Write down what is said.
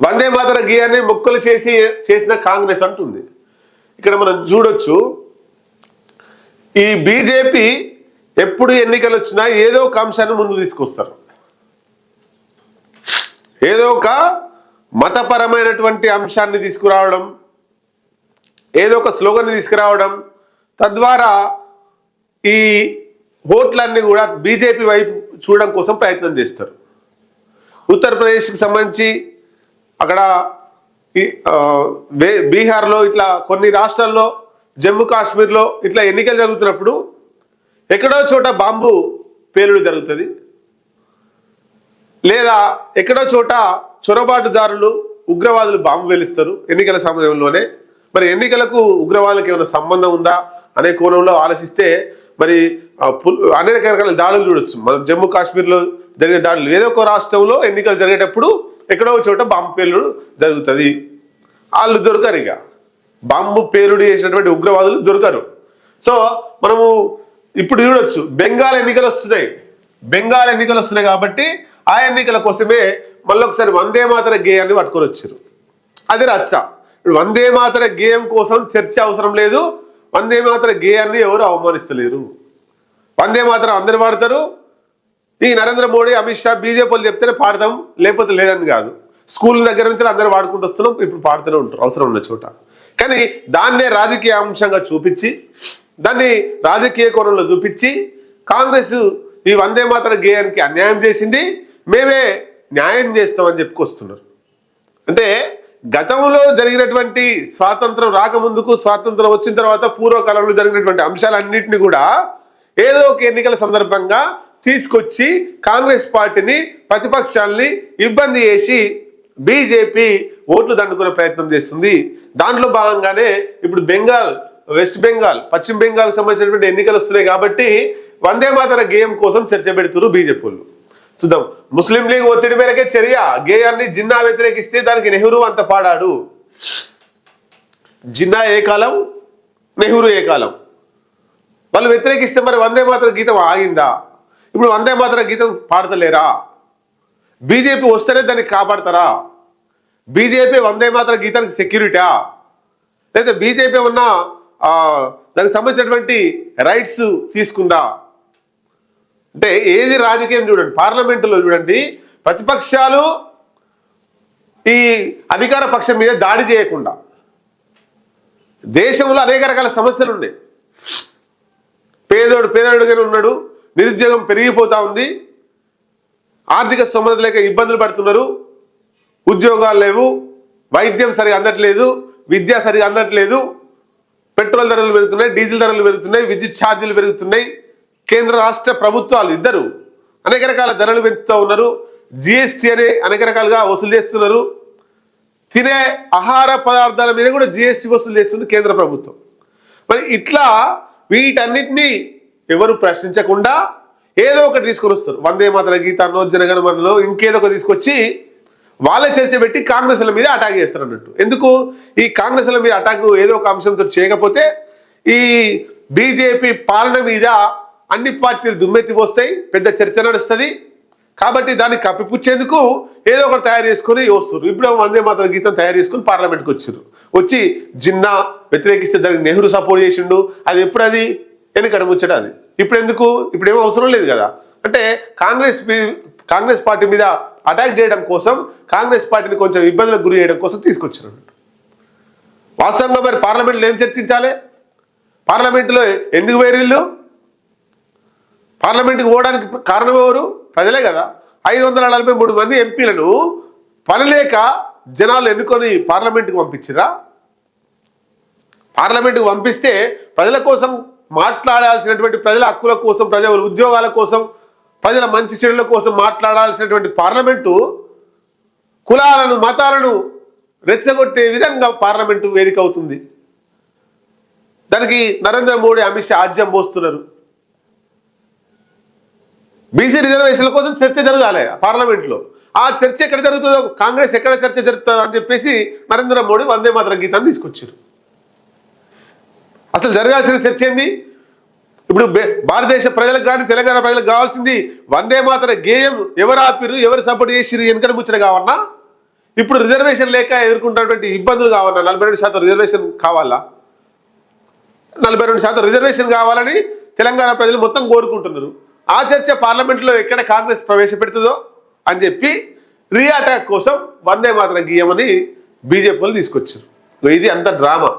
వందే మాతర గీయాన్ని మొక్కలు చేసి చేసిన కాంగ్రెస్ అంటుంది. ఇక్కడ మనం చూడొచ్చు ఈ బీజేపీ ఎప్పుడు ఎన్నికలు వచ్చినా ఏదో ఒక అంశాన్ని ముందు తీసుకొస్తారు. ఏదో ఒక మతపరమైనటువంటి అంశాన్ని తీసుకురావడం ఏదో ఒక స్లోగన్ తీసుకురావడం తద్వారా ఈ ఓట్లన్నీ కూడా బీజేపీ వైపు చూడడం కోసం ప్రయత్నం చేస్తారు. ఉత్తరప్రదేశ్కి సంబంధించి అక్కడ ఈ బీహార్లో ఇట్లా కొన్ని రాష్ట్రాల్లో జమ్మూ కాశ్మీర్లో ఇట్లా ఎన్నికలు జరుగుతున్నప్పుడు ఎక్కడో చోట బాంబు పేలుడు జరుగుతుంది. లేదా ఎక్కడో చోట చొరబాటుదారులు ఉగ్రవాదులు బాంబు వేలిస్తారు ఎన్నికల సమయంలోనే. మరి ఎన్నికలకు ఉగ్రవాదులకు ఏమైనా సంబంధం ఉందా అనే కోణంలో ఆలోచిస్తే మరి అనేక రకాల దాడులు చూడొచ్చు. మన జమ్మూ కాశ్మీర్లో జరిగే దాడులు. ఏదో ఒక రాష్ట్రంలో ఎన్నికలు జరిగేటప్పుడు ఎక్కడో ఒక చోట బాంబు పేలుడు జరుగుతుంది. వాళ్ళు దొరకరు ఇక. బాంబు పేలుడు చేసినటువంటి ఉగ్రవాదులు దొరకరు. సో మనము ఇప్పుడు చూడొచ్చు బెంగాల్ ఎన్నికలు వస్తున్నాయి. బెంగాల్ ఎన్నికలు వస్తున్నాయి కాబట్టి ఆ ఎన్నికల కోసమే మళ్ళీ ఒకసారి వందే మాతర గేయాన్ని పట్టుకొని వచ్చారు అది రచ్చ. ఇప్పుడు వందే మాతర గేయం కోసం చర్చ అవసరం లేదు. వందే మాతర గేయాన్ని ఎవరు అవమానిస్తలేరు. వందే మాతర అందరు వాడతారు. ఈ నరేంద్ర మోడీ అమిత్ షా బీజేపీలు చెప్తేనే పాడతాం లేకపోతే లేదని కాదు. స్కూల్ దగ్గర నుంచి అందరూ వాడుకుంటూ వస్తున్నాం ఇప్పుడు పాడుతూనే ఉంటారు అవసరం ఉన్న చోట. కానీ దాన్నే రాజకీయ అంశంగా చూపించి దాన్ని రాజకీయ కోణంలో చూపించి కాంగ్రెస్ ఈ వందే మాతర గేయానికి అన్యాయం చేసింది మేమే న్యాయం చేస్తామని చెప్పుకొస్తున్నారు అంటే గతంలో జరిగినటువంటి స్వాతంత్రం రాకముందుకు స్వాతంత్రం వచ్చిన తర్వాత పూర్వకాలంలో జరిగినటువంటి అంశాలన్నింటినీ కూడా ఏదో ఒక ఎన్నికల సందర్భంగా తీసుకొచ్చి కాంగ్రెస్ పార్టీని ప్రతిపక్షాల్ని ఇబ్బంది చేసి బీజేపీ ఓట్లు దండుకునే ప్రయత్నం చేస్తుంది. దాంట్లో భాగంగానే ఇప్పుడు బెంగాల్ వెస్ట్ బెంగాల్ పశ్చిమ బెంగాల్ సంబంధించినటువంటి ఎన్నికలు వస్తున్నాయి కాబట్టి వందే మాతర గేయం కోసం చర్చ పెడుతున్నారు బీజేపీ వాళ్ళు. చూద్దాం. ముస్లిం లీగ్ ఒత్తిడి మేరకే చర్య. గేయాన్ని జిన్నా వ్యతిరేకిస్తే దానికి నెహ్రూ అంత పాడాడు. జిన్నా ఏ కాలం? నెహ్రూ ఏ కాలం? వాళ్ళు వ్యతిరేకిస్తే మరి వందే మాతర గీతం ఆగిందా? ఇప్పుడు వందే మాత్రం గీతం పాడతలేరా? బీజేపీ వస్తేనే దాన్ని కాపాడతారా? బీజేపీ వందే మాత్ర గీతానికి సెక్యూరిటా లేదా బీజేపీ ఉన్న దానికి సంబంధించినటువంటి రైట్స్ తీసుకుందా? అంటే ఏది రాజకీయం చూడండి పార్లమెంటులో చూడండి ప్రతిపక్షాలు ఈ అధికార పక్షం మీద దాడి చేయకుండా దేశంలో అనేక రకాల సమస్యలు ఉన్నాయి. పేదోడు పేదోడుగానే ఉన్నాడు నిరుద్యోగం పెరిగిపోతూ ఉంది. ఆర్థిక స్తోమత లేక ఇబ్బందులు పడుతున్నారు. ఉద్యోగాలు లేవు. వైద్యం సరిగా అందట్లేదు. విద్య సరిగా అందట్లేదు. పెట్రోల్ ధరలు పెరుగుతున్నాయి డీజిల్ ధరలు పెరుగుతున్నాయి విద్యుత్ ఛార్జీలు పెరుగుతున్నాయి. కేంద్ర రాష్ట్ర ప్రభుత్వాలు ఇద్దరు అనేక రకాల ధరలు పెంచుతూ ఉన్నారు. జిఎస్టీ అనే అనేక రకాలుగా వసూలు చేస్తున్నారు. తినే ఆహార పదార్థాల మీద కూడా జిఎస్టీ వసూలు చేస్తుంది కేంద్ర ప్రభుత్వం. మరి ఇట్లా వీటన్నిటినీ ఎవరు ప్రశ్నించకుండా ఏదో ఒకటి తీసుకొని వస్తారు. వందే మాతల గీతాన్నో జనగణమనలో ఇంకేదో ఒకటి తీసుకొచ్చి వాళ్ళే చర్చ పెట్టి కాంగ్రెస్ల మీద అటాక్ చేస్తారు అన్నట్టు. ఎందుకు? ఈ కాంగ్రెస్ల మీద అటాక్ ఏదో ఒక అంశంతో చేయకపోతే ఈ బీజేపీ పాలన మీద అన్ని పార్టీలు దుమ్మెత్తి పోస్తాయి పెద్ద చర్చ నడుస్తుంది. కాబట్టి దాన్ని కప్పిపుచ్చేందుకు ఏదో ఒకటి తయారు చేసుకొని వస్తారు ఇప్పుడు వందే మాతర గీతం తయారు చేసుకుని పార్లమెంట్కి వచ్చారు వచ్చి జిన్నా వ్యతిరేకిస్తే దానికి నెహ్రూ సపోర్ట్ చేసిండు. అది ఎప్పుడు అది వెనకడ ముచ్చట అది. ఇప్పుడు ఎందుకు ఇప్పుడు ఏమో అవసరం లేదు కదా. అంటే కాంగ్రెస్ కాంగ్రెస్ పార్టీ మీద అటాక్ చేయడం కోసం కాంగ్రెస్ పార్టీని కొంచెం ఇబ్బందులకు గురి చేయడం కోసం తీసుకొచ్చారు. వాస్తవంగా మరి పార్లమెంట్లో ఏం చర్చించాలి? పార్లమెంటులో ఎందుకు వేరీళ్ళు పార్లమెంటుకు పార్లమెంట్కి పోవడానికి కారణం ఎవరు? ప్రజలే కదా. ఐదు వందల నలభై మూడు మంది ఎంపీలను పనిలేక జనాలు ఎన్నుకొని పార్లమెంట్కి పంపించిరా పార్లమెంట్కి పంపిస్తే ప్రజల కోసం మాట్లాడాల్సినటువంటి ప్రజల హక్కుల కోసం ప్రజల ఉద్యోగాల కోసం ప్రజల మంచి చెడుల కోసం మాట్లాడాల్సినటువంటి పార్లమెంటు కులాలను మతాలను రెచ్చగొట్టే విధంగా పార్లమెంటు వేదిక అవుతుంది. దానికి నరేంద్ర మోడీ అమిత్ షా ఆజ్యం పోస్తున్నారు. బీసీ రిజర్వేషన్ల కోసం చర్చ జరగాలి పార్లమెంట్లో. ఆ చర్చ ఎక్కడ జరుగుతుందో కాంగ్రెస్ ఎక్కడ చర్చ జరుగుతుందో అని చెప్పేసి నరేంద్ర మోడీ వందే మాత్రం గీతాన్ని తీసుకొచ్చారు. అసలు జరగాల్సిన చర్చ ఏంది? ఇప్పుడు భారతదేశ ప్రజలకు కానీ తెలంగాణ ప్రజలకు కావాల్సింది వందే మాతర గేయం ఎవరు ఆపిరు ఎవరు సపోర్ట్ చేసిరు వెనకడ ముచ్చట కావన్నా? ఇప్పుడు రిజర్వేషన్ లేక ఎదుర్కొంటున్నటువంటి ఇబ్బందులు కావాలన్నా నలభై రెండు శాతం రిజర్వేషన్ కావాలా? నలభై రెండు శాతం రిజర్వేషన్ కావాలని తెలంగాణ ప్రజలు మొత్తం కోరుకుంటున్నారు. ఆ చర్చ పార్లమెంట్లో ఎక్కడ కాంగ్రెస్ ప్రవేశపెడుతుందో అని చెప్పి రీ అటాక్ కోసం వందే మాత్ర గీయమని బీజేపీ తీసుకొచ్చారు. ఇది అంత డ్రామా.